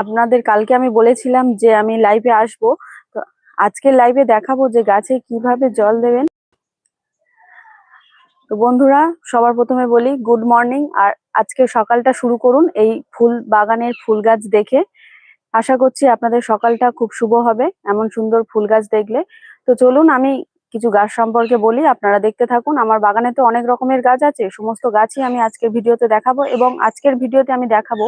আপনাদের কালকে আমি বলেছিলাম যে আমি লাইভে আসব। তো আজকের লাইভে দেখাবো যে গাছে কীভাবে জল দেবেন। তো বন্ধুরা, সবার প্রথমে বলি গুড মর্নিং আর আজকে সকালটা শুরু করুন এই ফুল বাগানের ফুল গাছ দেখে। আশা করছি আপনাদের সকালটা খুব শুভ হবে, এমন সুন্দর ফুল গাছ দেখলে। তো চলুন আমি কিছু গাছ সম্পর্কে বলি, আপনারা দেখতে থাকুন। আমার বাগানে তো অনেক রকমের গাছ আছে, সমস্ত গাছই আমি আজকের ভিডিওতে দেখাবো এবং আজকের ভিডিওতে আমি দেখাবো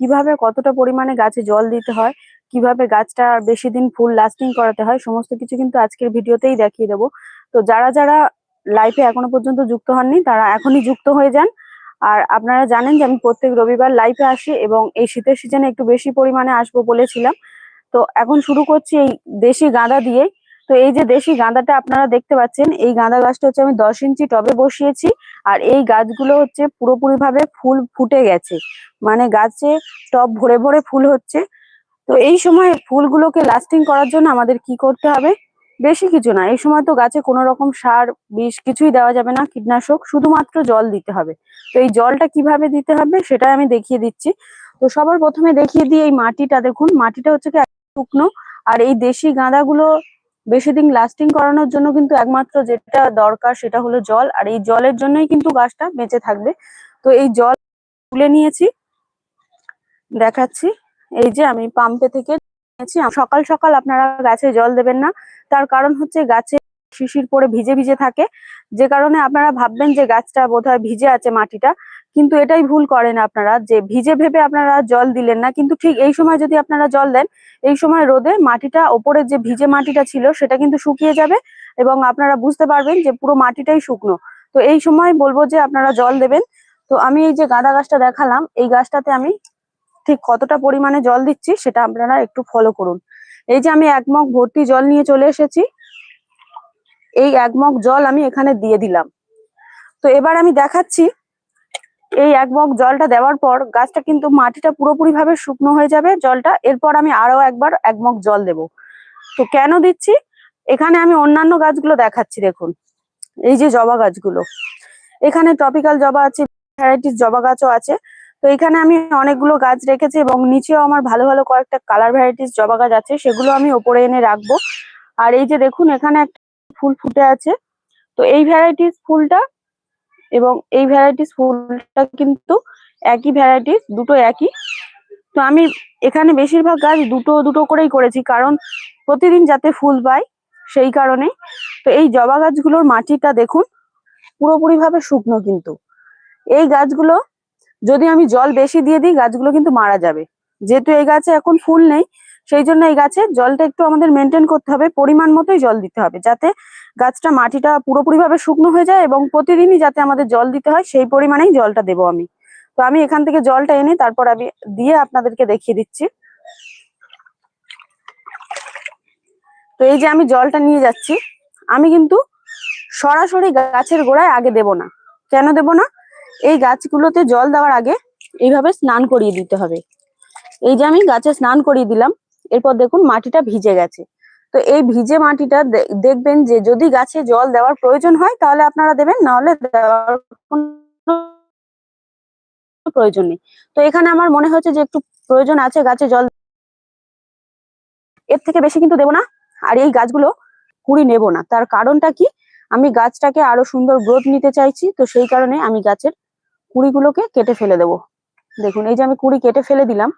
কীভাবে কতটা পরিমাণে গাছে জল দিতে হয়, কীভাবে গাছটা বেশি দিন ফুল লাস্টিং করাতে হয়, সমস্ত কিছু কিন্তু আজকের ভিডিওতেই দেখিয়ে দেবো। তো যারা যারা লাইফে এখনও পর্যন্ত যুক্ত হননি, তারা এখনই যুক্ত হয়ে যান। আর আপনারা জানেন যে আমি প্রত্যেক রবিবার লাইফে আসি এবং এই শীতের সিজনে একটু বেশি পরিমাণে আসব বলেছিলাম। তো এখন শুরু করছি এই দেশি গাঁদা দিয়ে তো এই যে দেশি গাঁদাটা আপনারা দেখতে পাচ্ছেন, এই গাঁদা গাছটা হচ্ছে আমি দশ ইঞ্চি টবে বসিয়েছি আর এই গাছগুলো হচ্ছে পুরোপুরি ভাবে ফুল ফুটে গেছে। মানে গাছে টব ভরে ভরে ফুল হচ্ছে। তো এই সময় ফুলগুলোকে লাস্টিং করার জন্য আমাদের কি করতে হবে? বেশি কিছু না, এই সময় তো গাছে কোনো রকম সার, বিষ কিছুই দেওয়া যাবে না, কীটনাশক শুধুমাত্র জল দিতে হবে। তো এই জলটা কীভাবে দিতে হবে সেটা আমি দেখিয়ে দিচ্ছি। তো সবার প্রথমে দেখিয়ে দিই এই মাটিটা, দেখুন, মাটিটা হচ্ছে কি শুকনো। আর এই দেশি গাঁদাগুলো বেশি দিন লাস্টিং করানোর জন্য কিন্তু একমাত্র যেটা দরকার সেটা হলো জল, আর এই জলের জন্যই কিন্তু গাছটা বেঁচে থাকবে। তো এই জল তুলে নিয়েছি, দেখাচ্ছি। এই যে আমি পাম্পে থেকে নিয়েছি সকাল সকাল আপনারা গাছে জল দেবেন না। তার কারণ হচ্ছে গাছে শিশির পরে ভিজে ভিজে থাকে। যে কারণে আপনারা ভাববেন যে গাছটা বোধহয় ভিজে আছে মাটিটা। কিন্তু এটাই ভুল করেন আপনারা, যে ভিজে ভেবে আপনারা জল দিলেন না, কিন্তু ঠিক এই সময় যদি আপনারা জল দেন, এই সময় রোদে মাটিটা ওপরের যে ভিজে মাটিটা ছিল, সেটা কিন্তু শুকিয়ে যাবে এবং আপনারা বুঝতে পারবেন যে পুরো মাটিটাই শুকনো। তো এই সময় বলব যে আপনারা জল দেবেন। তো আমি এই যে গাঁদা গাছটা দেখালাম, এই গাছটাতে আমি ঠিক কতটা পরিমাণে জল দিচ্ছি সেটা আপনারা একটু ফলো করুন। এই যে আমি এক মগ ভর্তি জল নিয়ে চলে এসেছি, এই এক মগ জল আমি এখানে দিয়ে দিলাম। তো এবার আমি দেখাচ্ছি এই এক মগ জলটা দেওয়ার পর গাছটা কিন্তু মাটিটা পুরোপুরি ভাবে শুকনো হয়ে যাবে জলটা। এরপর আমি আরও একবার এক মগ জল দেব। তো কেন দিচ্ছি? এখানে আমি অন্যান্য গাছগুলো দেখাচ্ছি, দেখুন। এই যে জবা গাছগুলো। এখানে টপিক্যাল জবা আছে, ভ্যারাইটিস জবা গাছও আছে। তো এখানে আমি অনেকগুলো গাছ রেখেছি এবং নিচেও আমার ভালো ভালো কয়েকটা কালার ভ্যারাইটিস জবা গাছ আছে, সেগুলো আমি ওপরে এনে রাখব। আর এই যে দেখুন, এখানে একটা ফুল ফুটে আছে। তো এই ভ্যারাইটিস ফুলটা এবং এই ভ্যারাইটিস ফুলটা কিন্তু একই ভ্যারাইটিস দুটো একই। তো আমি এখানে বেশিরভাগ গাছ দুটো দুটো করেই করেছি, কারণ প্রতিদিন যাতে ফুল পাই সেই কারণে। তো এই জবা গাছগুলোর মাটিটা দেখুন, পুরোপুরিভাবে শুকনো কিন্তু। এই গাছগুলো যদি আমি জল বেশি দিয়ে দিই, গাছগুলো কিন্তু মারা যাবে। যেহেতু এই গাছে এখন ফুল নেই সেই জন্য এই গাছে জলটা একটু আমাদের মেনটেন করতে হবে, পরিমাণ মতোই জল দিতে হবে, যাতে গাছটা মাটিটা পুরোপুরি ভাবে শুকনো হয়ে যায় এবং প্রতিদিনই যাতে আমাদের জল দিতে হয়, সেই পরিমাণেই জলটা দেবো আমি। তো আমি এখান থেকে জলটা এনে তারপর আমি দিয়ে আপনাদেরকে দেখিয়ে দিচ্ছি। তো এই যে আমি জলটা নিয়ে যাচ্ছি, আমি কিন্তু সরাসরি গাছের গোড়ায় আগে দেব না। কেন দেব না? এই গাছগুলোতে জল দেওয়ার আগে এইভাবে স্নান করিয়ে দিতে হবে। এই যে আমি গাছে স্নান করিয়ে দিলাম এরপর দেখুন মাটিটা ভিজে গেছে। তো এই ভিজে মাটিটা দেখবেন যে যদি গাছে জল দেওয়ার প্রয়োজন হয় তাহলে আপনারা দেবেন না হলে দেওয়ার প্রয়োজন নেই। তো এখানে আমার মনে হচ্ছে যে একটু প্রয়োজন আছে গাছে জল এর থেকে বেশি কিন্তু দেবো না। আর এই গাছগুলো কুড়ি নেব না। তার কারণটা কি? আমি গাছটাকে আরও সুন্দর গ্রোথ নিতে চাইছি, তো সেই কারণে আমি গাছের কুড়িগুলোকে কেটে ফেলে দেবো। দেখুন, এই যে আমি কুড়ি কেটে ফেলে দিলাম,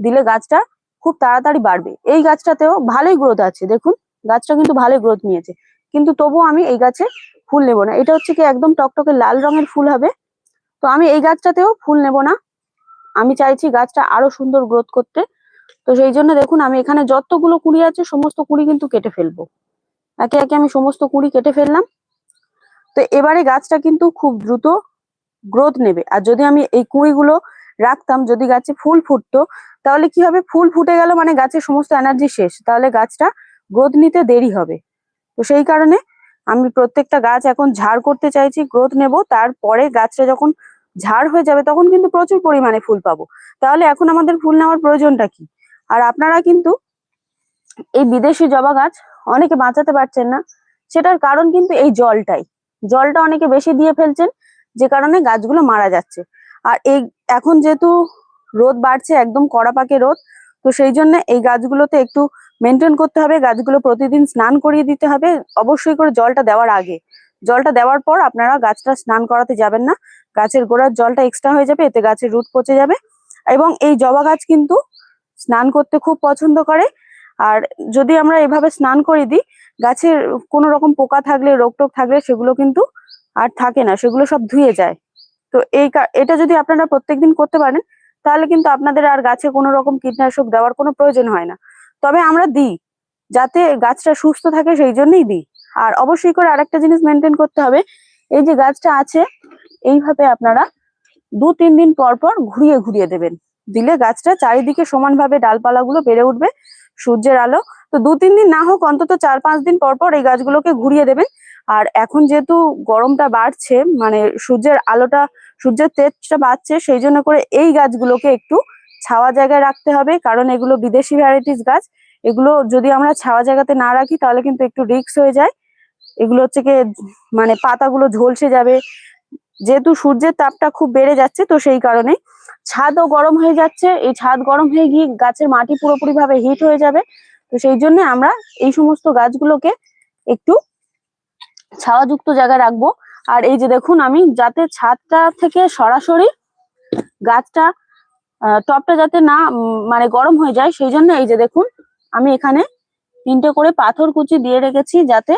দিলে গাছটা খুব তাড়াতাড়ি বাড়বে। এই গাছটাতেও ভালোই গ্রোথ আছে, দেখুন। গাছটা কিন্তু ভালোই গ্রোথ নিয়েছে। কিন্তু তবুও আমি এই গাছে ফুল নেব না। এটা হচ্ছে কি একদম টকটকে লাল রঙের ফুল হবে। তো আমি এই গাছটাতেও ফুল নেব না। আমি চাইছি গাছটা আরও সুন্দর গ্রোথ করতে। তো সেই জন্য দেখুন, আমি এখানে যতগুলো কুড়ি আছে, সমস্ত কুড়ি কিন্তু কেটে ফেলব। একে একে আমি সমস্ত কুড়ি কেটে ফেললাম। তো এবারে গাছটা কিন্তু খুব দ্রুত গ্রোথ নেবে। আর যদি আমি এই কুড়িগুলো রাখতাম। যদি গাছে ফুল ফুটতো, তাহলে কি হবে? ফুল ফুটে গেল মানে গাছের সমস্ত এনার্জি শেষ। তাহলে গাছটা গ্রোথ নিতে দেরি হবে। তো সেই কারণে আমি প্রত্যেকটা গাছ এখন ঝাড় করতে চাইছি গ্রোথ নেব। তারপরে গাছটা যখন ঝাড় হয়ে যাবে, তখন কিন্তু প্রচুর পরিমাণে ফুল পাবো। তাহলে এখন আমাদের ফুল নেওয়ার প্রয়োজনটা কি? আর আপনারা কিন্তু এই বিদেশি জবা গাছ অনেকে বাঁচাতে পারছেন না। সেটার কারণ কিন্তু এই জলটাই। জলটা অনেকে বেশি দিয়ে ফেলছেন, যে কারণে গাছগুলো মারা যাচ্ছে। আর এই এখন যেহেতু রোদ বাড়ছে, একদম কড়া পাকে রোদ, তো সেই জন্য এই গাছগুলোতে একটু মেনটেন করতে হবে। গাছগুলো প্রতিদিন স্নান করিয়ে দিতে হবে, অবশ্যই করে জলটা দেওয়ার আগে। জলটা দেওয়ার পর আপনারা গাছটা স্নান করাতে যাবেন না। গাছের গোড়ার জলটা এক্সট্রা হয়ে যাবে, এতে গাছের রুট পচে যাবে এবং এই জবা গাছ কিন্তু স্নান করতে খুব পছন্দ করে। আর যদি আমরা এভাবে স্নান করে দিই, গাছের কোনো রকম পোকা থাকলে রোগ টোগ থাকলে সেগুলো কিন্তু আর থাকে না, সেগুলো সব ধুয়ে যায়। তো এই এটা যদি আপনারা প্রত্যেকদিন করতে পারেন, তাহলে কিন্তু আপনাদের আর গাছে কোনো রকম কীটনাশক দেওয়ার কোনো প্রয়োজন হয় না। তবে আমরা দিই, যাতে গাছটা সুস্থ থাকে সেই জন্যই দিই। আর অবশ্যই করে আরেকটা জিনিস মেনটেন করতে হবে, এই যে গাছটা আছে, এইভাবে আপনারা দু তিন দিন পর পর ঘুরিয়ে ঘুরিয়ে দেবেন। দিলে গাছটা চারিদিকে সমানভাবে ডালপালাগুলো বেড়ে উঠবে, সূর্যের আলো। তো দু তিন দিন না হোক, অন্তত চার পাঁচ দিন পর পর এই গাছগুলোকে ঘুরিয়ে দেবেন। আর এখন যেহেতু গরমটা বাড়ছে মানে সূর্যের আলোটা, সূর্যের তেজটা বাড়ছে, সেই জন্য করে এই গাছগুলোকে একটু ছাওয়া জায়গায় রাখতে হবে। কারণ এগুলো বিদেশি ভ্যারাইটিস গাছ। এগুলো যদি আমরা ছাওয়া জায়গাতে না রাখি, তাহলে কিন্তু একটু রিক্স হয়ে যায়। এগুলো হচ্ছে কি মানে পাতাগুলো ঝলসে যাবে। যেহেতু সূর্যের তাপটা খুব বেড়ে যাচ্ছে, তো সেই কারণে ছাদও গরম হয়ে যাচ্ছে। এই ছাদ গরম হয়ে গিয়ে গাছের মাটি পুরোপুরি ভাবে হিট হয়ে যাবে। তো সেই জন্য আমরা এই সমস্ত গাছগুলোকে একটু ছাওয়াযুক্ত জায়গায় রাখব। আর এই যে দেখুন আমি, যাতে ছাদটা থেকে সরাসরি গাছটা টবটা যাতে না মানে গরম হয়ে যায়, সেই জন্য এই যে দেখুন, আমি এখানে তিনটে করে পাথর কুচি দিয়ে রেখেছি যাতে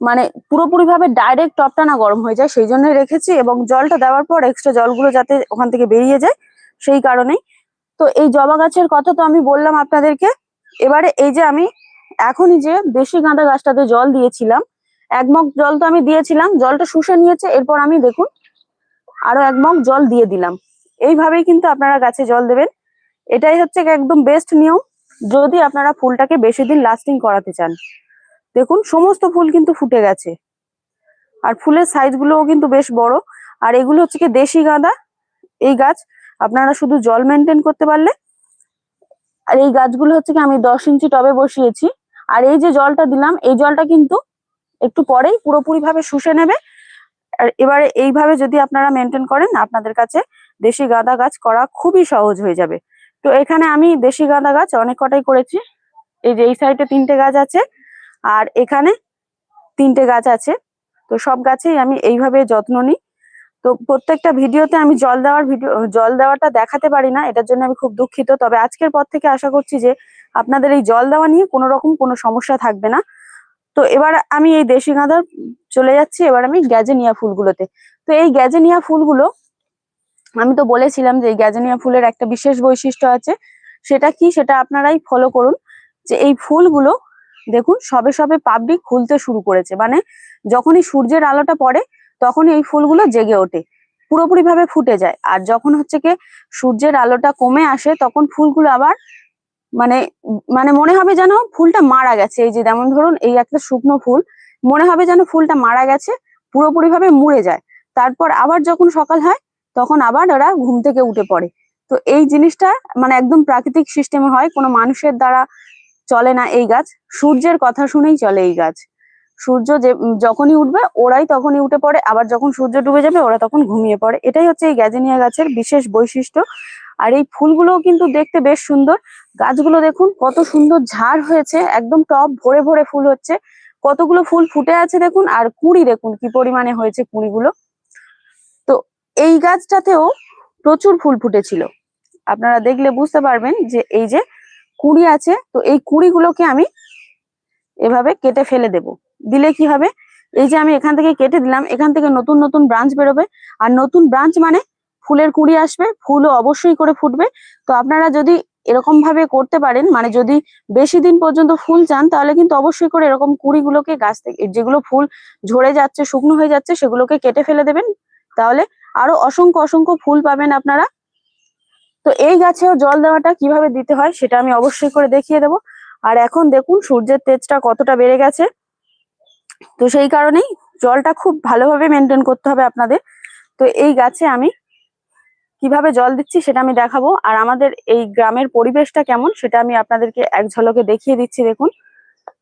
মানে পুরোপুরি ভাবে ডাইরেক্ট টপটা না গরম হয়ে যায়, সেই জন্যই রেখেছি এবং জলটা দেওয়ার পর এক্সট্রা জলগুলো যাতে ওখান থেকে বেরিয়ে যায়, সেই কারণেই। তো এই জবা গাছের কথা তো আমি বললাম আপনাদেরকে। এবারে এই যে আমি এখনই যে দেশি গাঁদা গাছটাতে জল দিয়েছিলাম এক মগ জল তো আমি দিয়েছিলাম, জলটা শুষে নিয়েছে, এরপর আমি দেখুন আরও এক মগ জল দিয়ে দিলাম। এইভাবেই কিন্তু আপনারা গাছে জল দেবেন। এটাই হচ্ছে একদম বেস্ট নিয়ম, যদি আপনারা ফুলটাকে বেশি দিন লাস্টিং করাতে চান। দেখুন, সমস্ত ফুল কিন্তু ফুটে গেছে। আর ফুলের সাইজ গুলোও কিন্তু বেশ বড়। আর এগুলো হচ্ছে কি দেশি গাঁদা। এই গাছ আপনারা শুধু জল মেনটেন করতে পারলে, আর এই গাছগুলো হচ্ছে কি আমি দশ ইঞ্চি টবে বসিয়েছি। আর এই যে জলটা দিলাম, এই জলটা কিন্তু একটু পরেই পুরোপুরি ভাবে শুষে নেবে। আর এবারে এইভাবে যদি আপনারা মেনটেন করেন, আপনাদের কাছে দেশি গাঁদা গাছ করা খুবই সহজ হয়ে যাবে। তো এখানে আমি দেশি গাঁদা গাছ অনেক কটাই করেছি। এই যে এই সাইডে তিনটে গাছ আছে, আর এখানে তিনটে গাছ আছে। তো সব গাছেই আমি এইভাবে যত্ন নিই। তো প্রত্যেকটা ভিডিওতে আমি জল দেওয়ার ভিডিও, জল দেওয়াটা দেখাতে পারি না, এটার জন্য আমি খুব দুঃখিত। তবে আজকের পর থেকে আশা করছি যে আপনাদের এই জল দেওয়া নিয়ে কোনো রকম কোনো সমস্যা থাকবে না। তো এবার আমি এই দেশি গাঁদার চলে যাচ্ছি, এবার আমি গ্যাজেনিয়া ফুলগুলোতে। তো এই গ্যাজেনিয়া ফুলগুলো, আমি তো বলেছিলাম যে গ্যাজেনিয়া ফুলের একটা বিশেষ বৈশিষ্ট্য আছে। সেটা কি? সেটা আপনারাই ফলো করুন যে এই ফুলগুলো, দেখুন, সবে সবে পাবলিক খুলতে শুরু করেছে। মানে যখনই সূর্যের আলোটা পড়ে, তখনই এই ফুলগুলো জেগে ওঠে। পুরোপুরি ভাবে ফুটে যায়। আর যখন হচ্ছে কি সূর্যের আলোটা কমে আসে, তখন ফুলগুলো আবার মানে মানে মনে হবে যেন ফুলটা মারা গেছে। এই যে যেমন ধরুন, এই একটা শুকনো ফুল, মনে হবে যেন ফুলটা মারা গেছে পুরোপুরি ভাবে মুড়ে যায়। তারপর আবার যখন সকাল হয়, তখন আবার ওরা ঘুম থেকে উঠে পড়ে। তো এই জিনিসটা মানে একদম প্রাকৃতিক সিস্টেমে হয়, কোনো মানুষের দ্বারা চলে না এই গাছ। সূর্যের কথা শুনেই চলে এই গাছ। সূর্য যে, যখনই উঠবে, ওরাই তখনই উঠে পড়ে। আবার যখন সূর্য ডুবে যাবে, ওরা তখন ঘুমিয়ে পড়ে। এটাই হচ্ছে এই গ্যাজেনিয়া গাছের বিশেষ বৈশিষ্ট্য। আর এই ফুলগুলোও কিন্তু দেখতে বেশ সুন্দর। গাছগুলো দেখুন, কত সুন্দর ঝাড় হয়েছে, একদম টপ ভরে ভরে ফুল হচ্ছে। কতগুলো ফুল ফুটে আছে দেখুন, আর কুড়ি দেখুন, কি পরিমাণে হয়েছে কুড়িগুলো। তো এই গাছটাতেও প্রচুর ফুল ফুটেছিল। আপনারা দেখলে বুঝতে পারবেন যে এই যে কুড়ি আছে, তো এই কুড়িগুলোকে আমি এভাবে কেটে ফেলে দেব। দিলে কি হবে? এই যে আমি এখান থেকে কেটে দিলাম, এখান থেকে নতুন নতুন ব্রাঞ্চ বেরোবে। আর নতুন ব্রাঞ্চ মানে ফুলের কুড়ি আসবে, ফুলও অবশ্যই করে ফুটবে। তো আপনারা যদি এরকম ভাবে করতে পারেন মানে যদি বেশি দিন পর্যন্ত ফুল চান, তাহলে কিন্তু অবশ্যই করে এরকম কুড়িগুলোকে গাছ থেকে, যেগুলো ফুল ঝরে যাচ্ছে, শুকনো হয়ে যাচ্ছে, সেগুলোকে কেটে ফেলে দেবেন। তাহলে আরও অসংখ্য অসংখ্য ফুল পাবেন আপনারা। তো এই গাছেও জল দেওয়াটা কীভাবে দিতে হয়, সেটা আমি অবশ্যই করে দেখিয়ে দেবো। আর এখন দেখুন, সূর্যের তেজটা কতটা বেড়ে গেছে। তো সেই কারণেই জলটা খুব ভালোভাবে মেনটেন করতে হবে আপনাদের। তো এই গাছে আমি কীভাবে জল দিচ্ছি সেটা আমি দেখাবো। আর আমাদের এই গ্রামের পরিবেশটা কেমন সেটা আমি আপনাদেরকে এক ঝলকে দেখিয়ে দিচ্ছি, দেখুন।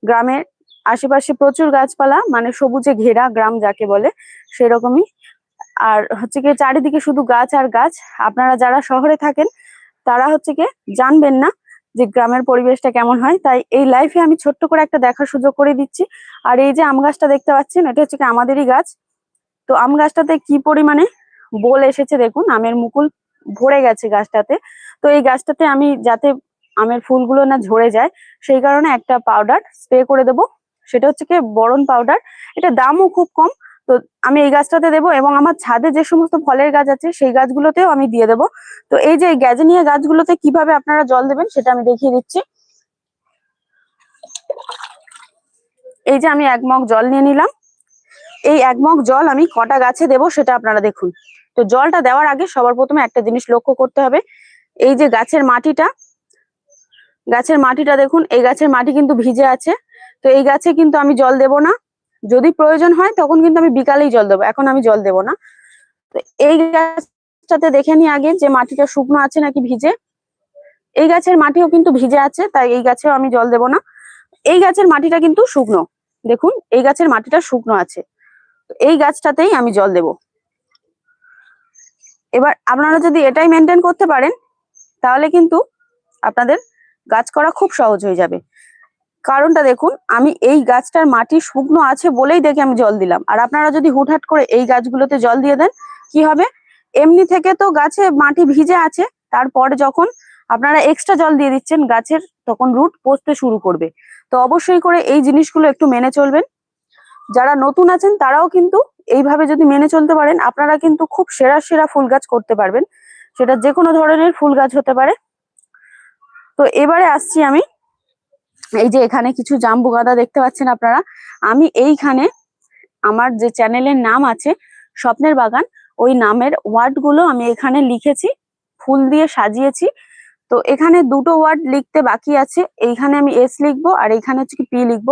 গ্রামের আশেপাশে প্রচুর গাছপালা মানে সবুজে ঘেরা গ্রাম যাকে বলে, সেরকমই। আর হচ্ছে কি চারিদিকে শুধু গাছ আর গাছ। আপনারা যারা শহরে থাকেন, তারা হচ্ছে কি জানবেন না যে গ্রামের পরিবেশটা কেমন হয়। তাই এই লাইফে আমি ছোট্ট করে একটা দেখার সুযোগ করে দিচ্ছি। আর এই যে আম গাছটা দেখতে পাচ্ছেন, এটা হচ্ছে কি আমাদেরই গাছ। তো আম গাছটাতে কি পরিমাণে বোল এসেছে দেখুন, আমের মুকুল ভরে গেছে গাছটাতে। তো এই গাছটাতে আমি যাতে আমের ফুলগুলো না ঝরে যায়, সেই কারণে একটা পাউডার স্প্রে করে দেব। সেটা হচ্ছে কি বরণ পাউডার এটা দামও খুব কম। তো আমি এই গাছটাতে দেবো এবং আমার ছাদে যে সমস্ত ফলের গাছ আছে, সেই গাছগুলোতেও আমি দিয়ে দেবো। তো এই যে গ্যাজেনিয়া গাছগুলোতে কীভাবে আপনারা জল দেবেন, সেটা আমি দেখিয়ে দিচ্ছি। এই যে আমি এক মগ জল নিয়ে নিলাম। এই এক মগ জল আমি কটা গাছে দেবো, সেটা আপনারা দেখুন। তো জলটা দেওয়ার আগে সবার প্রথমে একটা জিনিস লক্ষ্য করতে হবে। এই যে গাছের মাটিটা গাছের মাটিটা দেখুন, এই গাছের মাটি কিন্তু ভিজে আছে। তো এই গাছে কিন্তু আমি জল দেব না। যদি প্রয়োজন হয় তখন কিন্তু আমি বিকালেই জল দেবো, এখন আমি জল দেব না। তো এই গাছটাতে দেখে নি আগে যে মাটিটা শুকনো আছে নাকি ভিজে। এই গাছের মাটিও কিন্তু ভিজে আছে, তাই এই গাছেও আমি জল দেব না। এই গাছের মাটিটা কিন্তু শুকনো। দেখুন, এই গাছের মাটিটা শুকনো আছে। এই গাছটাতেই আমি জল দেব। এবার আপনারা যদি এটাই মেনটেন করতে পারেন, তাহলে কিন্তু আপনাদের গাছ করা খুব সহজ হয়ে যাবে। কারণটা দেখুন, আমি এই গাছটার মাটি শুকনো আছে বলেই দেখে আমি জল দিলাম। আর আপনারা যদি হুটহাট করে এই গাছগুলোতে জল দিয়ে দেন, কি হবে? এমনি থেকে তো গাছে মাটি ভিজে আছে, তারপরে যখন আপনারা এক্সট্রা জল দিয়ে দিচ্ছেন, গাছের তখন রুট পচতে শুরু করবে। তো অবশ্যই করে এই জিনিসগুলো একটু মেনে চলবেন। যারা নতুন আছেন তারাও কিন্তু এইভাবে যদি মেনে চলতে পারেন, আপনারা কিন্তু খুব সেরা সেরা ফুল গাছ করতে পারবেন। সেটা যে কোনো ধরনের ফুল গাছ হতে পারে। তো এবারে আসছি আমি। এই যে এখানে কিছু জাম্বু গাঁদা দেখতে পাচ্ছেন আপনারা। আমি এইখানে আমার যে চ্যানেলের নাম আছে, স্বপ্নের বাগান, ওই নামের ওয়ার্ডগুলো আমি এখানে লিখেছি, ফুল দিয়ে সাজিয়েছি। তো এখানে দুটো ওয়ার্ড লিখতে বাকি আছে। এইখানে আমি এস লিখব আর এইখানে হচ্ছে কি পি লিখব।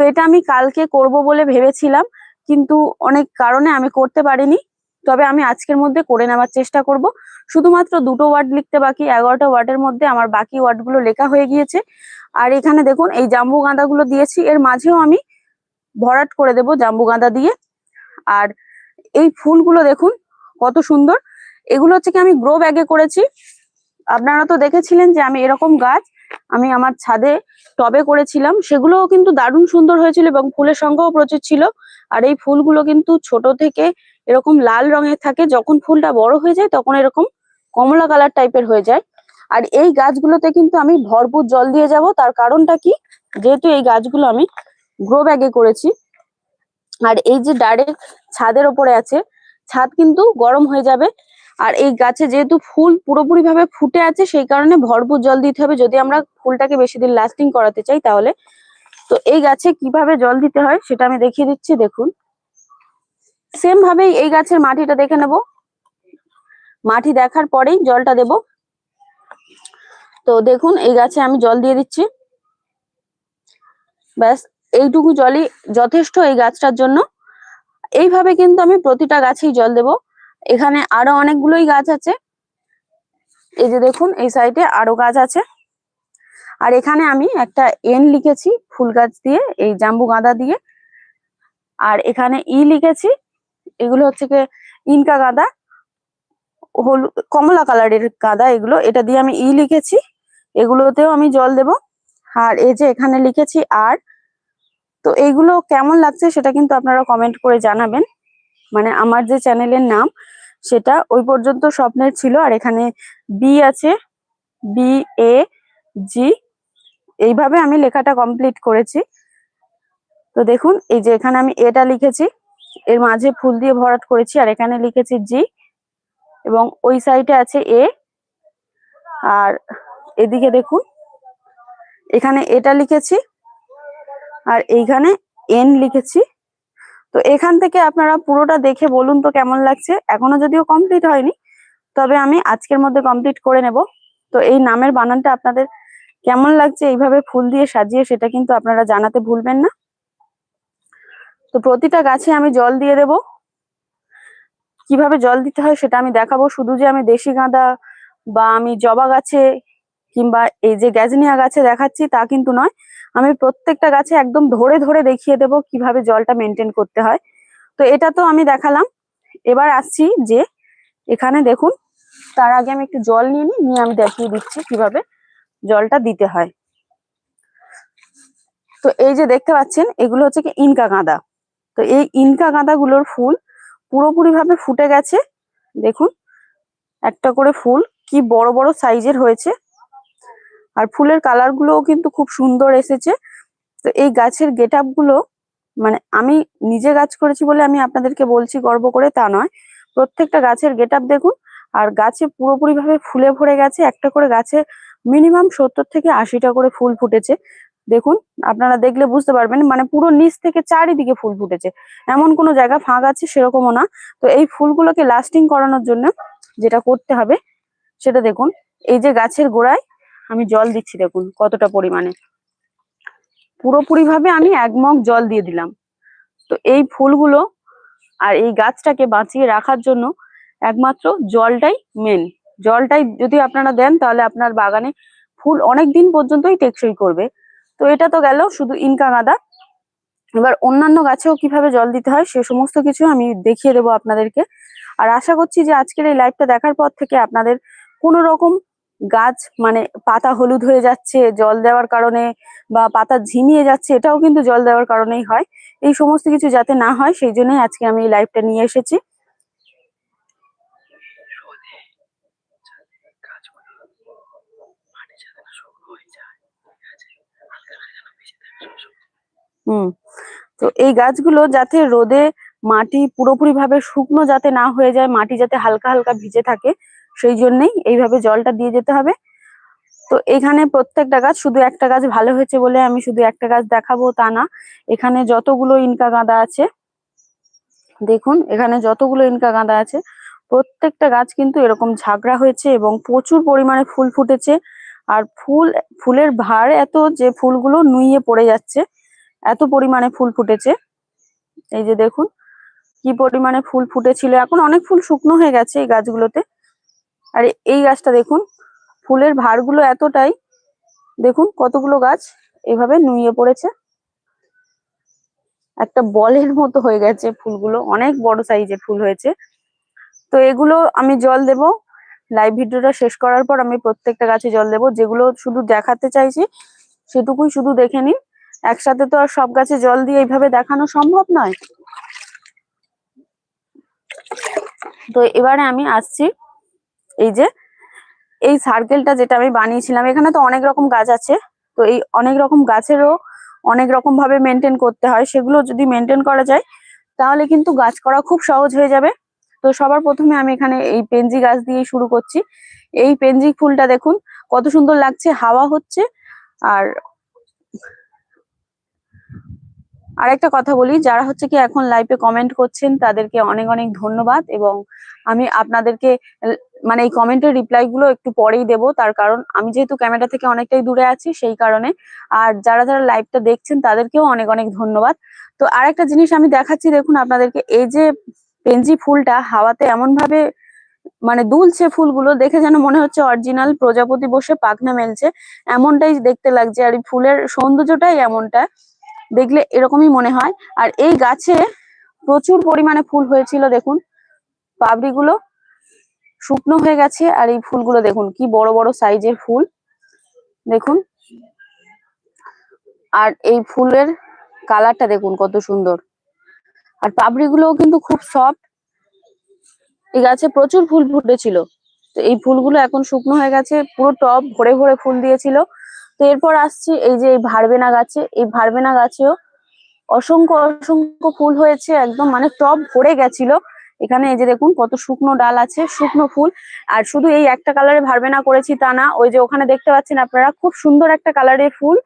তো এটা আমি কালকে করব বলে ভেবেছিলাম, কিন্তু অনেক কারণে আমি করতে পারিনি। তবে আমি আজকের মধ্যে করে নেওয়ার চেষ্টা করব। শুধুমাত্র দুটো ওয়ার্ড লিখতে বাকি, এগারোটা ওয়ার্ডের মধ্যে আমার বাকি ওয়ার্ডগুলো লেখা হয়ে গিয়েছে। আর এখানে দেখুন, এই জাম্বু গাঁদাগুলো দিয়েছি, এর মাঝেও আমি ভরাট করে দেব জাম্বু গাঁদা দিয়ে। আর এই ফুলগুলো দেখুন, কত সুন্দর। এগুলো হচ্ছে কি আমি গ্রো ব্যাগে করেছি। আপনারা তো দেখেছিলেন যে আমি এরকম গাছ আমি আমার ছাদে টবে করেছিলাম, সেগুলোও কিন্তু দারুণ সুন্দর হয়েছিল এবং ফুলের সংখ্যাও প্রচুর ছিল। আর এই ফুলগুলো কিন্তু ছোট থেকে এরকম লাল রঙের থাকে, যখন ফুলটা বড় হয়ে যায় তখন এরকম কমলা কালার টাইপের হয়ে যায়। আর এই গাছগুলোতে কিন্তু আমি ভরপুর জল দিয়ে যাব, তার কারণটা কি? যেহেতু এই গাছগুলো আমি গ্রো ব্যাগে করেছি। আর এই যে ডাইরেক্ট ছাদের ওপরে আছে, ছাদ কিন্তু গরম হয়ে যাবে আর এই গাছে যেহেতু ফুল পুরোপুরি ভাবে ফুটে আছে, সেই কারণে ভরপুর জল দিতে হবে। যদি আমরা ফুলটাকে বেশি দিন লাস্টিং করাতে চাই তাহলে। তো এই গাছে কীভাবে জল দিতে হয় সেটা আমি দেখিয়ে দিচ্ছি, দেখুন। সেম ভাবেই এই গাছের মাটিটা দেখে নেব। মাটি দেখার পরেই জলটা দেব। তো দেখুন, এই গাছে আমি জল দিয়ে দিচ্ছি। ব্যাস, এইটুকু জলই যথেষ্ট এই গাছটার জন্য। এইভাবে কিন্তু আমি প্রতিটা গাছেই জল দেব। এখানে আরও অনেকগুলোই গাছ আছে। এই যে দেখুন, এই সাইডে আরও গাছ আছে। আর এখানে আমি একটা এন লিখেছি ফুল গাছ দিয়ে, এই জাম্বু গাঁদা দিয়ে। আর এখানে ই লিখেছি, এগুলো হচ্ছে কি ইনকা গাঁদা, হলু, কমলা কালারের গাঁদা এগুলো। এটা দিয়ে আমি ই লিখেছি, এগুলোতেও আমি জল দেব। আর এই যে এখানে লিখেছি আর, তো এইগুলো কেমন লাগছে সেটা কিন্তু আপনারা কমেন্ট করে জানাবেন। মানে আমার যে চ্যানেলের নাম, সেটা ওই পর্যন্ত স্বপ্নের ছিল। আর এখানে বি আছে বি এ জি এইভাবে আমি লেখাটা কমপ্লিট করেছি। তো দেখুন, এই যে এখানে আমি এটা লিখেছি। এর মাঝে ফুল দিয়ে ভরাট করেছি, আর এখানে লিখেছি জি এবং ওই সাইডে আছে এ আর এদিকে দেখুন, এখানে এটা লিখেছি। আর এইখানে এন লিখেছি। তো এখান থেকে আপনারা পুরোটা দেখে বলুন তো কেমন লাগছে। এখনও যদিও কমপ্লিট হয়নি, তবে আমি আজকের মধ্যে কমপ্লিট করে নেব। তো এই নামের বানানটা আপনাদের কেমন লাগছে, এইভাবে ফুল দিয়ে সাজিয়ে সেটা কিন্তু আপনারা জানাতে ভুলবেন না। তো প্রতিটা গাছে আমি জল দিয়ে দেব। কীভাবে জল দিতে হয় সেটা আমি দেখাবো। শুধু যে আমি দেশি গাঁদা বা আমি জবা গাছে কিংবা এই যে গ্যাজনিয়া গাছে দেখাচ্ছি তা কিন্তু নয় আমি প্রত্যেকটা গাছে একদম ধরে ধরে দেখিয়ে দেব কীভাবে জলটা মেনটেন করতে হয়। তো এটা তো আমি দেখালাম। এবার আসছি যে এখানে দেখুন, তার আগে আমি একটু জল নিয়ে নিই, নিয়ে আমি দেখিয়ে দিচ্ছি কীভাবে জলটা দিতে হয়। তো এই যে দেখতে পাচ্ছেন, এগুলো হচ্ছে কি ইনকা গাঁদা। তো এই ইনকা গাঁদাগুলোর ফুল পুরোপুরি ভাবে ফুটে গেছে। দেখুন, একটা করে ফুল কি বড় বড় সাইজের হয়েছে। আর ফুলের কালার গুলোও কিন্তু খুব সুন্দর এসেছে। তো এই গাছের গেটগুলো মানে আমি নিজে গাছ করেছি বলে আমি আপনাদেরকে বলছি গর্ব করে তা নয়। প্রত্যেকটা গাছের গেট দেখুন, আর গাছে পুরোপুরি ভাবে ফুলে ভরে গেছে। একটা করে গাছে মিনিমাম সত্তর থেকে আশিটা করে ফুল ফুটেছে। দেখুন, আপনারা দেখলে বুঝতে পারবেন মানে পুরো নিচ থেকে চারিদিকে ফুল ফুটেছে। এমন কোনো জায়গা ফাঁক আছে সেরকমও না। তো এই ফুলগুলোকে লাস্টিং করানোর জন্য যেটা করতে হবে, সেটা দেখুন, এই যে গাছের গোড়ায় আমি জল দিচ্ছি দেখুন, কতটা পরিমাণে। পুরোপুরি ভাবে আমি এক মগ জল দিয়ে দিলাম। তো এই ফুলগুলো আর এই গাছটাকে বাঁচিয়ে রাখার জন্য একমাত্র জলটাই মেন জলটাই যদি আপনারা দেন, তাহলে আপনার বাগানে ফুল অনেক দিন পর্যন্তই টেকসই করবে। তো এটা তো গেল শুধু ইনকা গাঁদা এবার অন্যান্য গাছেও কীভাবে জল দিতে হয়, সে সমস্ত কিছু আমি দেখিয়ে দেবো আপনাদেরকে। আর আশা করছি যে আজকের এই লাইভটা দেখার পর থেকে আপনাদের কোনো রকম গাছ মানে পাতা হলুদ হয়ে যাচ্ছে, জল দেওয়ার কারণে বা পাতা ঝিমিয়ে যাচ্ছে, এটাও কিন্তু জল দেওয়ার কারণেই হয়। এই সমস্ত কিছু যাতে না হয়, সেই জন্যই আজকে আমি এই লাইভটা নিয়ে এসেছি। হুম, তো এই গাছগুলো যাতে রোদে মাটি পুরোপুরি ভাবে শুকনো যাতে না হয়ে যায়, মাটি যাতে হালকা হালকা ভিজে থাকে, সেই জন্যই এইভাবে জলটা দিয়ে যেতে হবে। তো এখানে প্রত্যেকটা গাছ, শুধু একটা গাছ ভালো হয়েছে বলে আমি শুধু একটা গাছ দেখাবো তা না। এখানে যতগুলো ইনকা গাঁদা আছে, দেখুন, এখানে যতগুলো ইনকা গাঁদা আছে, প্রত্যেকটা গাছ কিন্তু এরকম ঝাগড়া হয়েছে এবং প্রচুর পরিমাণে ফুল ফুটেছে। আর ফুল, ফুলের ভার এত যে ফুলগুলো নুইয়ে পড়ে যাচ্ছে, এত পরিমাণে ফুল ফুটেছে। এই যে দেখুন কি পরিমাণে ফুল ফুটেছিল? এখন অনেক ফুল শুকনো হয়ে গেছে এই গাছগুলোতে। আর এই গাছটা দেখুন, ফুলের ভারগুলো এতটাই। দেখুন কতগুলো গাছ এভাবে নুইয়ে পড়েছে। একটা বলের মতো হয়ে গেছে ফুলগুলো, অনেক বড় সাইজের ফুল হয়েছে। তো এগুলো আমি জল দেব। লাইভ ভিডিওটা শেষ করার পর আমি প্রত্যেকটা গাছে জল দেব। যেগুলো শুধু দেখাতে চাইছি, সেটুকুই শুধু দেখে নিন। একসাথে তো আর সব গাছে জল দিয়ে এইভাবে দেখানো সম্ভব নয়। তো এবারে আমি আসছি। এই যে, এই সার্কেলটা যেটা আমি বানিয়েছিলাম, এখানে তো অনেক রকম গাছ আছে। তো এই অনেক রকম গাছেরও অনেক রকম ভাবে মেনটেন করতে হয়। সেগুলো যদি মেনটেন করা যায়, তাহলে কিন্তু গাছ করা খুব সহজ হয়ে যাবে। তো সবার প্রথমে আমি এখানে এই পেনজি গাছ দিয়ে শুরু করছি। এই পেনজি ফুলটা দেখুন, কত সুন্দর লাগছে, হাওয়া হচ্ছে। আর আরেকটা কথা বলি, যারা হচ্ছে কি এখন লাইভে কমেন্ট করছেন, তাদেরকে অনেক অনেক ধন্যবাদ এবং আমি আপনাদেরকে মানে এই কমেন্টের রিপ্লাই গুলো একটু পরেই দেব। তার কারণ আমি যেহেতু ক্যামেরা থেকে অনেকটাই দূরে আছি, সেই কারণে। আর যারা যারা লাইভটা দেখছেন, তাদেরকেও অনেক অনেক ধন্যবাদ। তো আর একটা জিনিস আমি দেখাচ্ছি, দেখুন আপনাদেরকে, এই যে পেনজি ফুলটা হাওয়াতে এমন ভাবে মানে দুলছে ফুলগুলো, দেখে যেন মনে হচ্ছে অরিজিনাল প্রজাপতি বসে পাখনা মেলছে। এমনটাই দেখতে লাগছে, আর এই ফুলের সৌন্দর্যটাই এমনটা। দেখলে এরকমই মনে হয়। আর এই গাছে প্রচুর পরিমাণে ফুল হয়েছিল, দেখুন। পাবড়িগুলো শুকনো হয়ে গেছে আর এই ফুলগুলো দেখুন, কি বড় বড় সাইজের ফুল। দেখুন। আর এই ফুলের কালারটা দেখুন কত সুন্দর। আর পাবড়িগুলোও কিন্তু খুব সফট। এই গাছে প্রচুর ফুল ফুটেছিল। তো এই ফুলগুলো এখন শুকনো হয়ে গেছে, পুরো টব ভরে ভরে ফুল দিয়েছিল। তো এরপর আসছি এই যে এই ভারবেনা গাছে। এই ভারবেনা গাছেও অসংখ্য অসংখ্য ফুল হয়েছে, একদম মানে টব ভরে গেছিল। এখানে এই যে দেখুন কত শুকনো ডাল আছে, শুকনো ফুল। আর শুধু এই একটা কালারে ভারবেনা করেছি তা না, ওই যে ওখানে দেখতে পাচ্ছেন আপনারা, খুব সুন্দর একটা কালারের ফুল।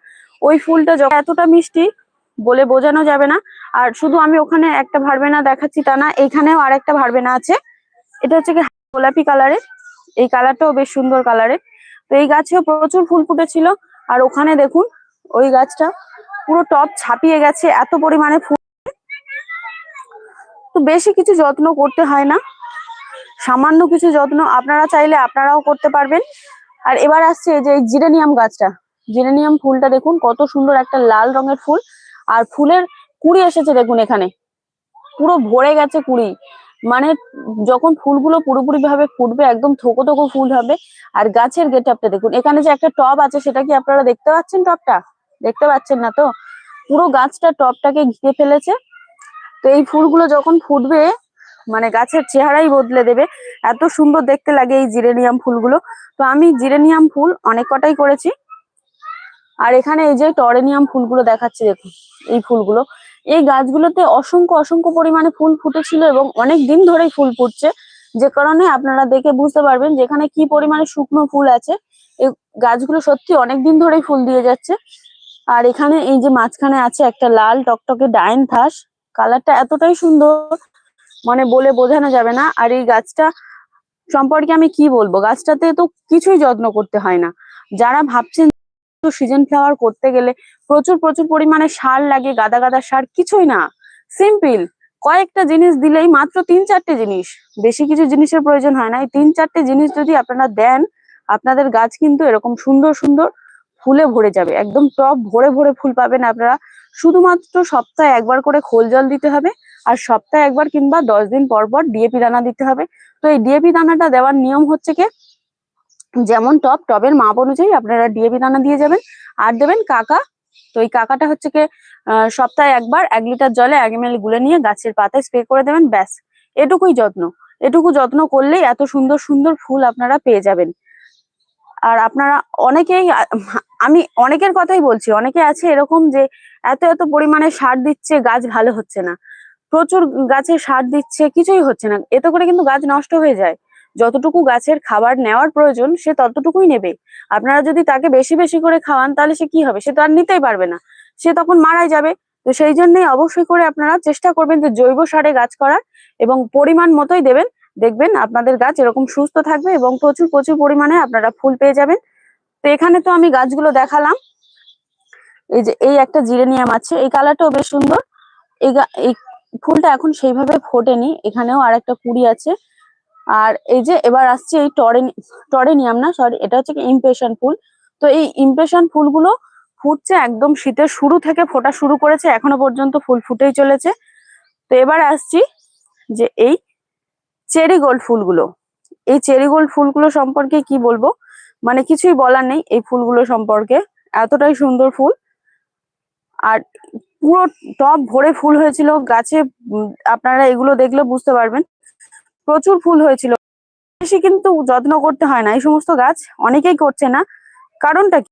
ওই ফুলটা এতটা মিষ্টি বলে বোঝানো যাবে না। আর শুধু আমি ওখানে একটা ভারবেনা দেখাচ্ছি তা না, এখানেও আর আরেকটা ভারবেনা আছে। এটা হচ্ছে গোলাপি কালারের এই কালারটাও বেশ সুন্দর কালারের তো এই গাছেও প্রচুর ফুল ফুটেছিল। আর ওখানে দেখুন, ওই গাছটা পুরো টপ ছাপিয়ে গেছে, এত পরিমাণে ফুল। তো বেশি কিছু যত্ন করতে হয় না। সামান্য কিছু যত্ন আপনারা চাইলে আপনারাও করতে পারবেন। আর এবার আসছে যে এই জিরেনিয়াম গাছটা। জিরেনিয়াম ফুলটা দেখুন, কত সুন্দর একটা লাল রঙের ফুল। আর ফুলের কুড়ি এসেছে দেখুন এখানে। পুরো ভরে গেছে কুড়ি। মানে যখন ফুলগুলো পুরোপুরি ভাবে ফুটবে, একদম থোকো থোকো ফুল হবে, আর গাছের গেট আপটা দেখুন, এখানে যে একটা টব আছে, সেটা কি আপনারা দেখতে পাচ্ছেন টবটা? দেখতে পাচ্ছেন না তো? পুরো গাছটা টবটাকে ঘিরে ফেলেছে। তো এই ফুলগুলো যখন ফুটবে মানে গাছের চেহারাই বদলে দেবে। এত সুন্দর দেখতে লাগে এই জিরেনিয়াম ফুলগুলো। তো আমি জিরেনিয়াম ফুল অনেক কটাই করেছি। আর এখানে এই যে টরেনিয়াম ফুলগুলো দেখাচ্ছি, দেখুন, এই ফুলগুলো। এই গাছগুলোতে অসংখ্য অসংখ্য পরিমাণে ফুল ফুটেছিল এবং অনেক দিন ধরেই ফুল ফুটছে। যে কারণে আপনারা দেখে বুঝতে পারবেন যেখানে কি পরিমাণে শুকনো ফুল আছে। এই গাছগুলো সত্যি অনেক দিন ধরেই ফুল দিয়ে যাচ্ছে। আর এখানে এই যে মাঝখানে আছে একটা লাল টকটকে ডাইন থাস। কালারটা এতটাই সুন্দর মানে বলে বোঝানো যাবে না। আর এই গাছটা সম্পর্কে আমি কি বলব? গাছটাতে তো কিছুই যত্ন করতে হয় না। যারা ভাবছেন সিজন ফ্লাওয়ার করতে গেলে প্রচুর প্রচুর পরিমাণে সার লাগে, গাদা গাদা সার, কিছুই না। সিম্পল কয়েকটা জিনিস দিলেই মাত্র তিন, চারটে জিনিস। বেশি কিছু জিনিসের প্রয়োজন হয় না। এই তিন, চারটে জিনিস যদি আপনারা দেন, আপনাদের গাছ কিন্তু এরকম সুন্দর সুন্দর ফুলে ভরে যাবে। একদম টপ ভরে ভরে ফুল পাবেন আপনারা। শুধুমাত্র সপ্তাহে একবার করে খোল জল দিতে হবে আর সপ্তাহে একবার কিংবা দশ দিন পর পর ডিএপি দানা দিতে হবে। তো এই ডিএপি দানাটা দেওয়ার নিয়ম হচ্ছে কি যেমন টপ টবের মাপ অনুযায়ী আপনারা ডিএপি দানা দিয়ে যাবেন। আর দেবেন কাকা, তো এই কাকাটা হচ্ছে কি সপ্তাহে একবার এক লিটার জলে এক এমএল গুলে নিয়ে গাছের পাতায় স্প্রে করে দেবেন, ব্যাস। এটুকুই যত্ন। এটুকু যত্ন করলেই এত সুন্দর সুন্দর ফুল আপনারা পেয়ে যাবেন। আর আপনারা অনেকেই, আমি অনেকের কথাই বলছি, অনেকে আছে এরকম যে এত এত পরিমাণে সার দিচ্ছে, গাছ ভালো হচ্ছে না। প্রচুর গাছে সার দিচ্ছে, কিছুই হচ্ছে না। এতে করে কিন্তু গাছ নষ্ট হয়ে যায়। যতটুকু গাছের খাবার নেওয়ার প্রয়োজন, সে ততটুকুই নেবে। আপনারা যদি তাকে বেশি বেশি করে খাওয়ান, তাহলে সে কি হবে? সে তো আর নিতেই পারবে না। সে তখন মারাই যাবে। তো সেই জন্যই অবশ্যই করে আপনারা চেষ্টা করবেন যে জৈব সারে গাছ করার এবং পরিমাণ মতোই দেবেন। দেখবেন আপনাদের গাছ এরকম সুস্থ থাকবে এবং প্রচুর প্রচুর পরিমাণে আপনারা ফুল পেয়ে যাবেন। তো এখানে তো আমি গাছগুলো দেখালাম। এই যে, এই একটা জিরেনিয়াম আছে। এই কালারটাও বেশ সুন্দর। এই ফুলটা এখন সেইভাবে ফোটেনি। এখানেও আর একটা কুড়ি আছে। আর এই যে এবার আসছে এই টরেন টরেনিয়াম না সরি এটা হচ্ছে ইমপ্রেশন ফুল। তো এই ইমপ্রেশন ফুলগুলো ফুটছে একদম শীতের শুরু থেকে ফোটা শুরু করেছে, এখনও পর্যন্ত ফুল ফুটেই চলেছে। তো এবার আসছি যে এই চেরি গোল্ড ফুলগুলো। এই চেরি গোল্ড ফুলগুলো সম্পর্কে কি বলব? মানে কিছুই বলার নেই এই ফুলগুলো সম্পর্কে। এতটাই সুন্দর ফুল। আর পুরো টব ভরে ফুল হয়েছিল, গাছে আপনারা এগুলো দেখলে বুঝতে পারবেন। প্রচুর ফুল হয়েছিল। বেশি কিন্তু যত্ন করতে হয় না। এই সমস্ত গাছ অনেকেই করছে না। কারণটা কি?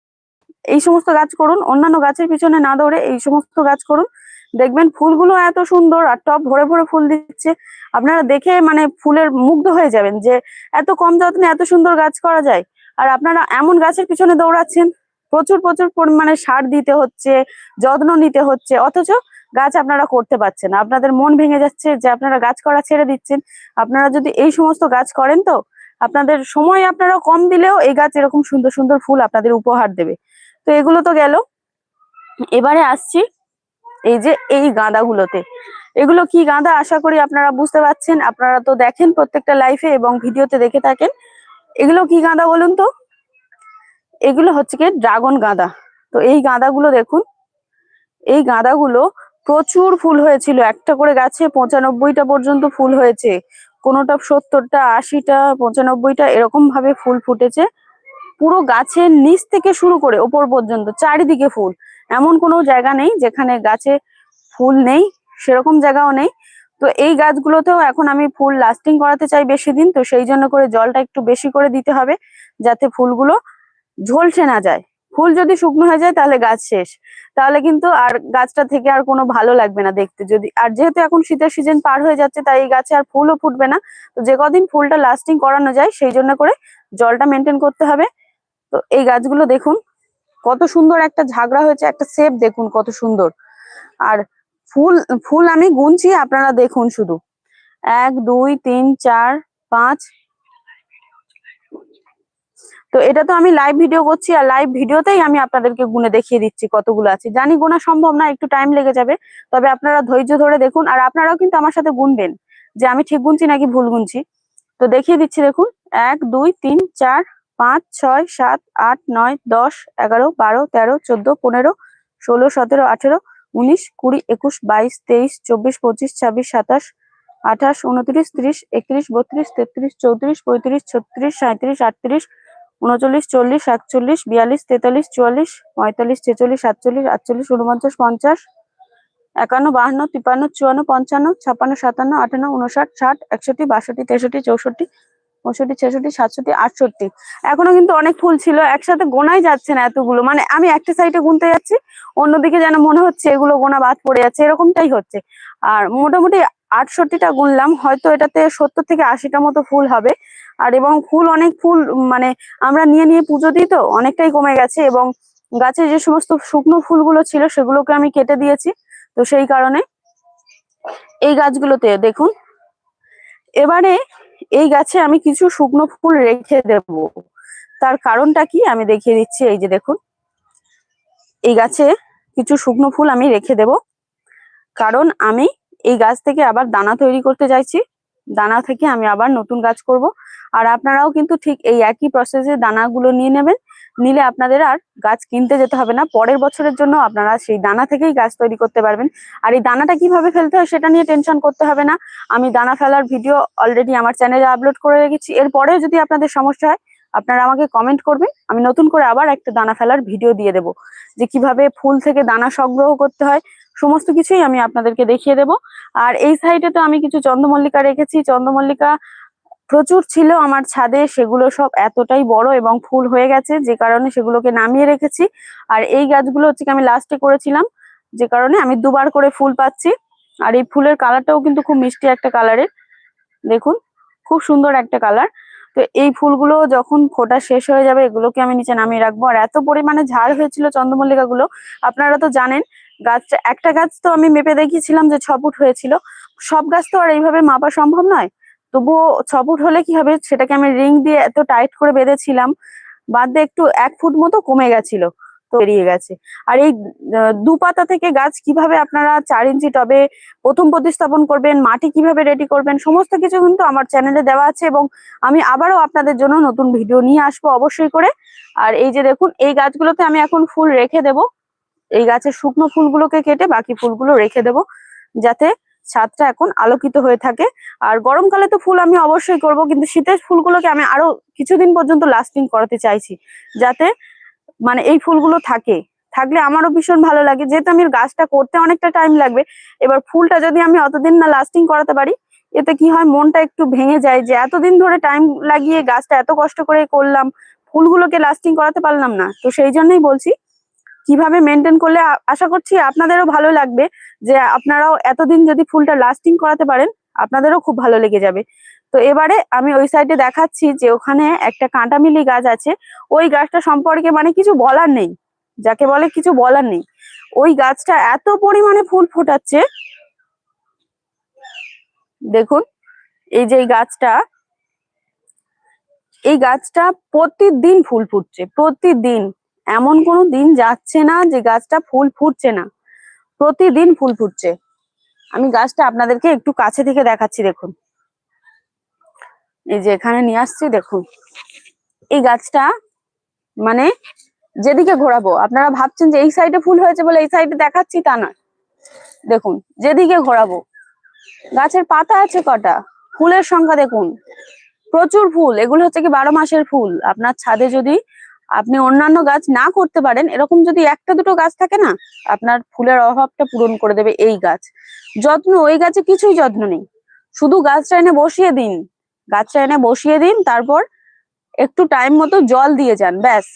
এই সমস্ত গাছ করুন, অন্যান্য গাছের পিছনে না দৌড়ে এই সমস্ত গাছ করুন। দেখবেন ফুলগুলো এত সুন্দর আর টব ভরে ভরে ফুল দিচ্ছে। আপনারা দেখে মানে ফুলের মুগ্ধ হয়ে যাবেন যে এত কম যত্নে এত সুন্দর গাছ করা যায়। আর আপনারা এমন গাছের পিছনে দৌড়াচ্ছেন, প্রচুর প্রচুর পরিমাণে সার দিতে হচ্ছে, যত্ন নিতে হচ্ছে। অথচ গাছ আপনারা করতে পারছেন আপনাদের মন ভেঙে যাচ্ছে যে আপনারা গাছ করা ছেড়ে দিচ্ছেন। আপনারা যদি এই সমস্ত গাছ করেন তো আপনাদের সময় আপনারা কম দিলেও এই গাছ এরকম সুন্দর সুন্দর ফুল আপনাদের উপহার দেবে। তো এগুলো তো গেল। এবারে আসছি এই যে এই গাঁদাগুলোতে। এগুলো কি গাঁদা? আশা করি আপনারা বুঝতে পারছেন। আপনারা তো দেখেন প্রত্যেকটা লাইফে এবং ভিডিওতে দেখে থাকেন। এগুলো কি গাঁদা বলুন তো? এগুলো হচ্ছে কি ড্রাগন গাঁদা। তো এই গাঁদাগুলো দেখুন। এই গাঁদাগুলো প্রচুর ফুল হয়েছিল। একটা করে গাছে পঁচানব্বইটা পর্যন্ত ফুল হয়েছে। কোনোটা সত্তরটা, আশিটা, পঁচানব্বইটা এরকম ভাবে ফুল ফুটেছে। পুরো গাছের নিচ থেকে শুরু করে ওপর পর্যন্ত, চারিদিকে ফুল। এমন কোনো জায়গা নেই যেখানে গাছে ফুল নেই, সেরকম জায়গাও নেই। তো এই গাছগুলোতেও এখন আমি ফুল লাস্টিং করাতে চাই বেশি দিন, তো সেই জন্য করে জলটা একটু বেশি করে দিতে হবে, যাতে ফুলগুলো ঝলসে না যায়। ফুল যদি শুকনো হয়ে যায় তাহলে গাছ শেষ। তাহলে কিন্তু আর গাছটা থেকে আর কোনো ভালো লাগবে না দেখতে। যদি, আর যেহেতু এখন শীতের সিজন পার হয়ে যাচ্ছে, তাই এই গাছে আর ফুলও ফুটবে না। তো যে কদিন ফুলটা লাস্টিং করানো যায়, সেই জন্য করে জলটা মেনটেন করতে হবে। তো এই গাছগুলো দেখুন, কত সুন্দর একটা ঝাগড়া হয়েছে, একটা সেপ দেখুন কত সুন্দর। আর ফুল ফুল আমি গুনছি, আপনারা দেখুন শুধু। এক, দুই, তিন, চার, পাঁচ তো এটা তো আমি লাইভ ভিডিও করছি আর লাইভ ভিডিওতেই আমি আপনাদেরকে গুনে দেখিয়ে দিচ্ছি কতগুলো আছে। জানি গোনা সম্ভব না, একটু টাইম লেগে যাবে, তবে আপনারা ধৈর্য ধরে দেখুন আর আপনারাও কিন্তু আমার সাথে গুনবেন, যে আমি ঠিক গুনছি নাকি ভুল গুনছি। তো দেখিয়ে দিচ্ছি দেখুন, এক, দুই, তিন, চার, পাঁচ, ছয়, সাত, আট, নয়, দশ, এগারো, বারো, তেরো, চোদ্দ, পনেরো, ষোলো, সতেরো, আঠেরো, উনিশ, কুড়ি, একুশ, বাইশ, তেইশ, চব্বিশ, পঁচিশ, ছাব্বিশ, সাতাশ, আঠাশ, উনত্রিশ, ত্রিশ, একত্রিশ, বত্রিশ, তেত্রিশ, চৌত্রিশ, পঁয়ত্রিশ, ছত্রিশ সাঁত্রিশ আটত্রিশ উনচল্লিশ চল্লিশ, একচল্লিশ, বিয়াল্লিশ, তেতাল্লিশ, চুয়াল্লিশ, পঁয়তাল্লিশ, ছেচল্লিশ, সাতচল্লিশ, আটচল্লিশ উনপঞ্চাশ পঞ্চাশ, একান্ন, বাহান্ন, তিপ্পান্ন, চুয়ান্ন, পঞ্চান্ন, ছাপ্পান্ন, সাতান্ন, আটান্ন উনষাট ষাট, একষট্টি, বাষট্টি, তেষট্টি, চৌষট্টি, পঁয়ষট্টি, ছেষট্টি, সাতষট্টি, আটষট্টি। এখনও কিন্তু অনেক ফুল ছিল, একসাথে গোনাই যাচ্ছে না এতগুলো। মানে আমি একটা সাইডে গুনতে যাচ্ছি, অন্যদিকে যেন মনে হচ্ছে এগুলো গোনা বাদ পড়ে যাচ্ছে, এরকমটাই হচ্ছে। আর মোটামুটি আটষট্টিটা গুনলাম, হয়তো এটাতে সত্তর থেকে আশিটা মতো ফুল হবে। আর এবং ফুল, অনেক ফুল মানে আমরা নিয়ে নিয়ে পুজো দিই তো, অনেকটাই কমে গেছে এবং গাছে যে সমস্ত শুকনো ফুলগুলো ছিল সেগুলোকে আমি কেটে দিয়েছি, তো সেই কারণে এই গাছগুলোতে দেখুন। এবারে এই গাছে আমি কিছু শুকনো ফুল রেখে দেব। তার কারণটা কি আমি দেখিয়ে দিচ্ছি, এই যে দেখুন। এই গাছে কিছু শুকনো ফুল আমি রেখে দেব। কারণ আমি এই গাছ থেকে আবার দানা তৈরি করতে চাইছি। দানা থেকে আমি আবার নতুন গাছ করব। আর আপনারাও কিন্তু ঠিক এই একই প্রসেসে দানাগুলো নিয়ে নেবেন। নিলে আপনাদের আর গাছ কিনতে যেতে হবে না। পরের বছরের জন্য আপনারা সেই দানা থেকেই গাছ তৈরি করতে পারবেন। আর এই দানাটা কীভাবে ফেলতে হয় সেটা নিয়ে টেনশন করতে হবে না। আমি দানা ফেলার ভিডিও অলরেডি আমার চ্যানেলে আপলোড করে রেখেছি। এরপরেও যদি আপনাদের সমস্যা হয়, আপনারা আমাকে কমেন্ট করবেন। আমি নতুন করে আবার একটা দানা ফেলার ভিডিও দিয়ে দেব। যে কীভাবে ফুল থেকে দানা সংগ্রহ করতে হয় সমস্ত কিছুই আমি আপনাদেরকে দেখিয়ে দেব। আর এই সাইডে তো আমি কিছু চন্দ্রমল্লিকা রেখেছি। চন্দ্রমল্লিকা প্রচুর ছিল আমার ছাদে, সেগুলো সব এতটাই বড় এবং ফুল হয়ে গেছে, যে কারণে সেগুলোকে নামিয়ে রেখেছি। আর এই গাছগুলো হচ্ছে আমি লাস্টে করেছিলাম, যে কারণে আমি দুবার করে ফুল পাচ্ছি। আর এই ফুলের কালারটাও কিন্তু খুব মিষ্টি একটা কালারের দেখুন, খুব সুন্দর একটা কালার তো এই ফুলগুলো যখন ফোটা শেষ হয়ে যাবে, এগুলোকে আমি নিচে নামিয়ে রাখব। আর এত পরিমাণে ঝাড় হয়েছিল চন্দ্রমল্লিকা গুলো আপনারা তো জানেন গাছটা একটা গাছ তো আমি মেপে দেখিয়েছিলাম যে ছ ফুট হয়েছিল। সব গাছ তো আর এইভাবে মাপা সম্ভব নয়। তবুও ছ ফুট হলে কি হবে, সেটাকে আমি রিং দিয়ে এত টাইট করে বেঁধেছিলাম, বাদে একটু এক ফুট মতো কমে গেছিল, তো বেরিয়ে গেছে। আর এই দু পাতা থেকে গাছ কীভাবে আপনারা চার ইঞ্চি টবে প্রথম প্রতিস্থাপন করবেন, মাটি কীভাবে রেডি করবেন, সমস্ত কিছু কিন্তু আমার চ্যানেলে দেওয়া আছে এবং আমি আবারও আপনাদের জন্য নতুন ভিডিও নিয়ে আসব অবশ্যই করে। আর এই যে দেখুন, এই গাছগুলোতে আমি এখন ফুল রেখে দেব। এই গাছের শুকনো ফুলগুলোকে কেটে বাকি ফুলগুলো রেখে দেব যাতে ছাদটা এখন আলোকিত হয়ে থাকে। আর গরমকালে তো ফুল আমি অবশ্যই করব, কিন্তু শীতের ফুলগুলোকে আমি আরও কিছুদিন পর্যন্ত লাস্টিং করাতে চাইছি, যাতে মানে এই ফুলগুলো থাকে। থাকলে আমারও ভীষণ ভালো লাগে। যেহেতু আমি গাছটা করতে অনেকটা টাইম লাগবে, এবার ফুলটা যদি আমি অতদিন না লাস্টিং করাতে পারি, এতে কি হয়, মনটা একটু ভেঙে যায় যে এতদিন ধরে টাইম লাগিয়ে গাছটা এত কষ্ট করে করলাম, ফুলগুলোকে লাস্টিং করাতে পারলাম না। তো সেই জন্যই বলছি কীভাবে মেনটেন করলে আশা করছি আপনাদেরও ভালো লাগবে যে আপনারাও এতদিন যদি ফুলটা লাস্টিং করাতে পারেন, আপনাদেরও খুব ভালো লেগে যাবে। তো এবারে আমি ওই সাইডে দেখাচ্ছি যে ওখানে একটা কাঁটামিলি গাছ আছে। ওই গাছটা সম্পর্কে মানে কিছু বলার নেই, যাকে বলে কিছু বলার নেই। ওই গাছটা এত পরিমাণে ফুল ফোটাচ্ছে। দেখুন, এই যে গাছটা, এই গাছটা প্রতিদিন ফুল ফুটছে, প্রতিদিন। এমন কোনো দিন যাচ্ছে না যে গাছটা ফুল ফুটছে না। প্রতিদিন ফুল ফুটছে। আমি গাছটা আপনাদেরকে একটু কাছে থেকে দেখাচ্ছি, দেখুন। এই যে এখানে নিয়ে আসছি, দেখুন। এই গাছটা মানে যেদিকে ঘোরাবো, আপনারা ভাবছেন যে এই সাইডে ফুল হয়েছে বলে এই সাইডে দেখাচ্ছি তা না দেখুন, যেদিকে ঘোরাবো, গাছের পাতা আছে কটা? ফুলের সংখ্যা দেখুন। প্রচুর ফুল, এগুলো হচ্ছে কি বারো মাসের ফুল। আপনার ছাদে যদি আপনি অন্যান্য গাছ না করতে পারেন, এরকম যদি একটা দুটো গাছ থাকে না, আপনার ফুলের অভাবটা পূরণ করে দেবে এই গাছ। যত্ন ওই গাছে কিছুই যত্ন নেই। শুধু গাছটা এনে বসিয়ে দিন। গাছটা এনে বসিয়ে দিন, তারপর একটু টাইম মতো জল দিয়ে যান, ব্যাস।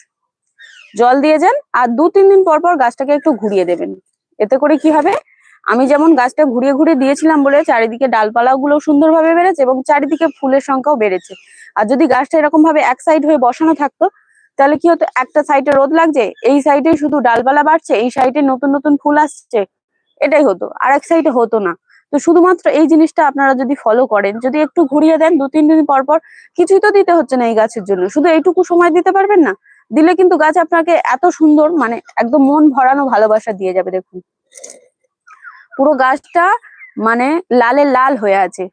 জল দিয়ে যান, আর দু, তিন দিন পর পর গাছটাকে একটু ঘুরিয়ে দেবেন। এতে করে কি হবে? আমি যেমন গাছটা ঘুরিয়ে ঘুরিয়ে দিয়েছিলাম বলে চারিদিকে ডালপালাও গুলো সুন্দরভাবে বেড়েছে এবং চারিদিকে ফুলের সংখ্যাও বেড়েছে। আর যদি গাছটা এরকম ভাবে এক সাইড হয়ে বসানো থাকতো তাহলে কি হতো? একটা সাইডে রোদ লাগছে, এই সাইডে শুধু ডালপালা বাড়ছে, এই সাইডে নতুন নতুন ফুল আসছে, এটাই হতো। আর এক সাইডে হতো না। তো শুধুমাত্র এই জিনিসটা আপনারা যদি ফলো করেন, যদি একটু ঘুরিয়ে দেন, দু, তিন দিন পর পর, কিছুই তো দিতে হচ্ছে না এই গাছের জন্য। শুধু এইটুকু সময় দিতে পারবেন না? দিলে কিন্তু গাছ আপনাকে এত সুন্দর মানে একদম মন ভরানো ভালোবাসা দিয়ে যাবে, দেখুন। পুরো গাছটা মানে লালে লাল হয়ে আছে।